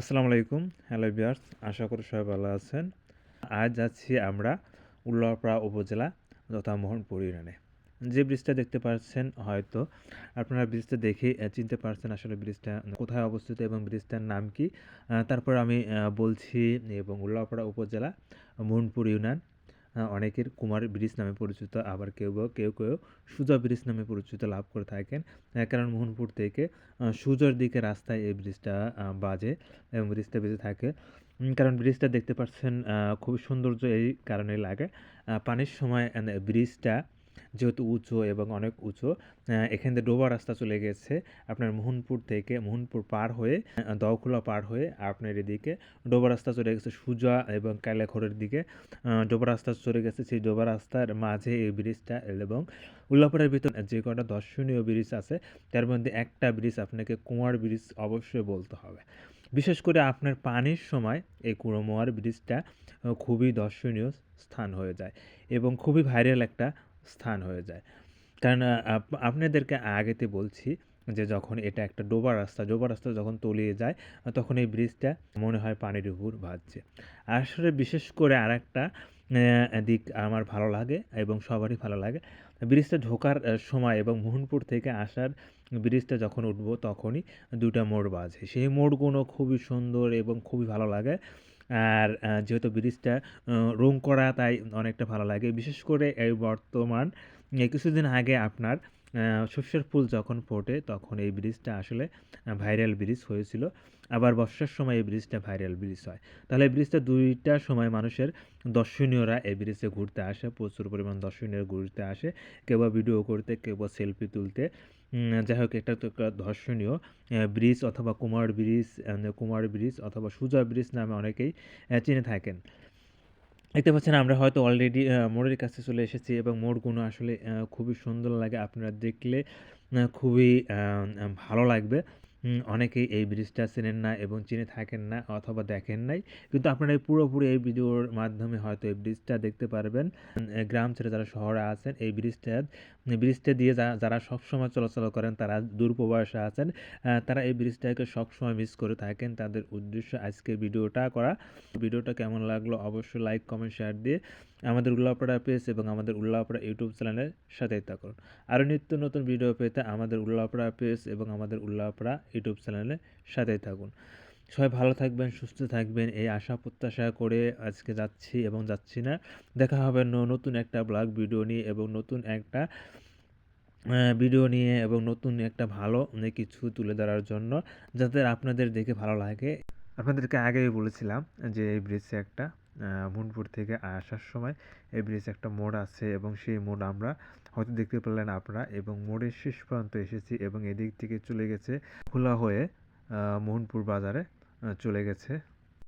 আসসালামু আলাইকুম। হ্যালো বিয়ার্স আশা করি সবাই ভালো আছেন। আজ আছি আমরা উল্লাপাড়া উপজেলা যথা মোহনপুর ইউনিয়নে। যে ব্রিজটা দেখতে পাচ্ছেন হয়তো আপনারা ব্রিজটা দেখে চিনতে পারছেন আসলে ব্রিজটা কোথায় অবস্থিত এবং ব্রিজটার নাম কি। তারপর আমি বলছি এবং উল্লাপাড়া উপজেলা মোহনপুর ইউনিয়ন অনেকের কুমার ব্রিজ নামে পরিচিত, আবার কেউ বা কেউ কেউ সুজা ব্রিজ নামে পরিচিত লাভ করে থাকেন। কারণ মোহনপুর থেকে সুজার দিকে রাস্তায় এই ব্রিজটা বাজে এবং ব্রিজটা বেজে থাকে। কারণ ব্রিজটা দেখতে পাচ্ছেন খুব সৌন্দর্য এই কারণে লাগে। পানির সময় ব্রিজটা যেহেতু উঁচু এবং অনেক উঁচু এখান থেকে ডোবা রাস্তা চলে গেছে। আপনার মোহনপুর থেকে মোহনপুর পার হয়ে আহ, পার হয়ে আপনার এদিকে ডোবা রাস্তা চলে গেছে সুজা এবং কালাখড়ের দিকে। ডোবা রাস্তা চলে গেছে সেই ডোবা রাস্তার মাঝে এই ব্রিজটা এবং উল্লাপুরের ভিতর যে কটা দর্শনীয় ব্রিজ আছে তার মধ্যে একটা ব্রিজ আপনাকে কুমার ব্রিজ অবশ্যই বলতে হবে। বিশেষ করে আপনার পানির সময় এই কুড়মোয়ার ব্রিজটা খুবই দর্শনীয় স্থান হয়ে যায় এবং খুবই ভাইরাল একটা স্থান হয়ে যায়। কারণ আপনাদেরকে আগেতে বলছি যে যখন এটা একটা ডোবা রাস্তা ডোবা রাস্তা যখন তলিয়ে যায়, তখন এই ব্রিজটা মনে হয় পানির উপর ভাজছে আসলে বিশেষ করে আর একটা দিক আমার ভালো লাগে এবং সবারই ভালো লাগে, ব্রিজটা ঢোকার সময় এবং মোহনপুর থেকে আসার ব্রিজটা যখন উঠবো তখনই দুটা মোড় বাজে। সেই মোড়গুলো খুবই সুন্দর এবং খুবই ভালো লাগে। আর যেহেতু ব্রিজটা রং করা তাই অনেকটা ভালো লাগে। বিশেষ করে এই বর্তমান কিছুদিন আগে আপনার সর্ষের ফুল যখন ফোটে তখন এই ব্রিজটা আসলে ভাইরাল ব্রিজ হয়েছিল। আবার বর্ষার সময় এই ব্রিজটা ভাইরাল ব্রিজ হয়। তাহলে এই ব্রিজটা দুইটা সময় মানুষের দর্শনীয়রা এই ব্রিজে ঘুরতে আসে, প্রচুর পরিমাণ দর্শনীয় ঘুরতে আসে। কেউ বা ভিডিও করতে, কেউ বা সেলফি তুলতে। যাই হোক এটা তো একটা দর্শনীয় ব্রিজ অথবা কুমার ব্রিজ কুমার ব্রিজ অথবা সুজা ব্রিজ নামে অনেকেই চিনে থাকেন। দেখতে পাচ্ছেন আমরা হয়তো অলরেডি মোড়ের কাছে চলে এসেছি এবং মোড়গুলো আসলে খুবই সুন্দর লাগে। আপনারা দেখলে খুবই ভালো লাগবে। অনেকেই এই ব্রিজটা চেনেন না এবং চিনে থাকেন না অথবা দেখেন নাই। কিন্তু আপনারা এই পুরোপুরি এই ভিডিওর মাধ্যমে হয়তো এই ব্রিজটা দেখতে পারবেন। গ্রাম ছেড়ে যারা শহরে আছেন, এই ব্রিজটা ব্রিজটা দিয়ে যারা সবসময় চলাচল করেন, তারা দূর প্রবাসে আছেন তারা এই ব্রিজটাকে সবসময় মিস করে থাকেন। তাদের উদ্দেশ্য আজকে ভিডিওটা করা। ভিডিওটা কেমন লাগল অবশ্যই লাইক কমেন্ট শেয়ার দিয়ে আমাদের উল্লাপাড়া পেজ এবং আমাদের উল্লাপাড়া ইউটিউব চ্যানেলের সাথেই থাকুন। আরও নিত্য নতুন ভিডিও পেতে আমাদের উল্লাপাড়া পেজ এবং আমাদের উল্লাপাড়া ইউটিউব চ্যানেলে সাথেই থাকুন। সবাই ভালো থাকবেন, সুস্থ থাকবেন, এই আশা, প্রত্যাশা করে আজকে যাচ্ছি এবং যাচ্ছি না। দেখা হবে নতুন একটা ব্লগ ভিডিও নিয়ে এবং নতুন একটা ভিডিও নিয়ে এবং নতুন একটা ভালো কিছু তুলে ধরার জন্য। যাতে আপনাদের দেখে ভালো লাগে। আপনাদেরকে আগেই বলেছিলাম যে এই ব্রিজে একটা মুনপুর থেকে আসার সময় এই ব্রিজ একটা মোড় আছে এবং সেই মোড় আমরা হয়তো দেখতে পেলেন আপনারা এবং মোড়ের শেষ পর্যন্ত এসেছি এবং এদিক থেকে চলে গেছে খোলা হয়ে মোহনপুর বাজারে চলে গেছে।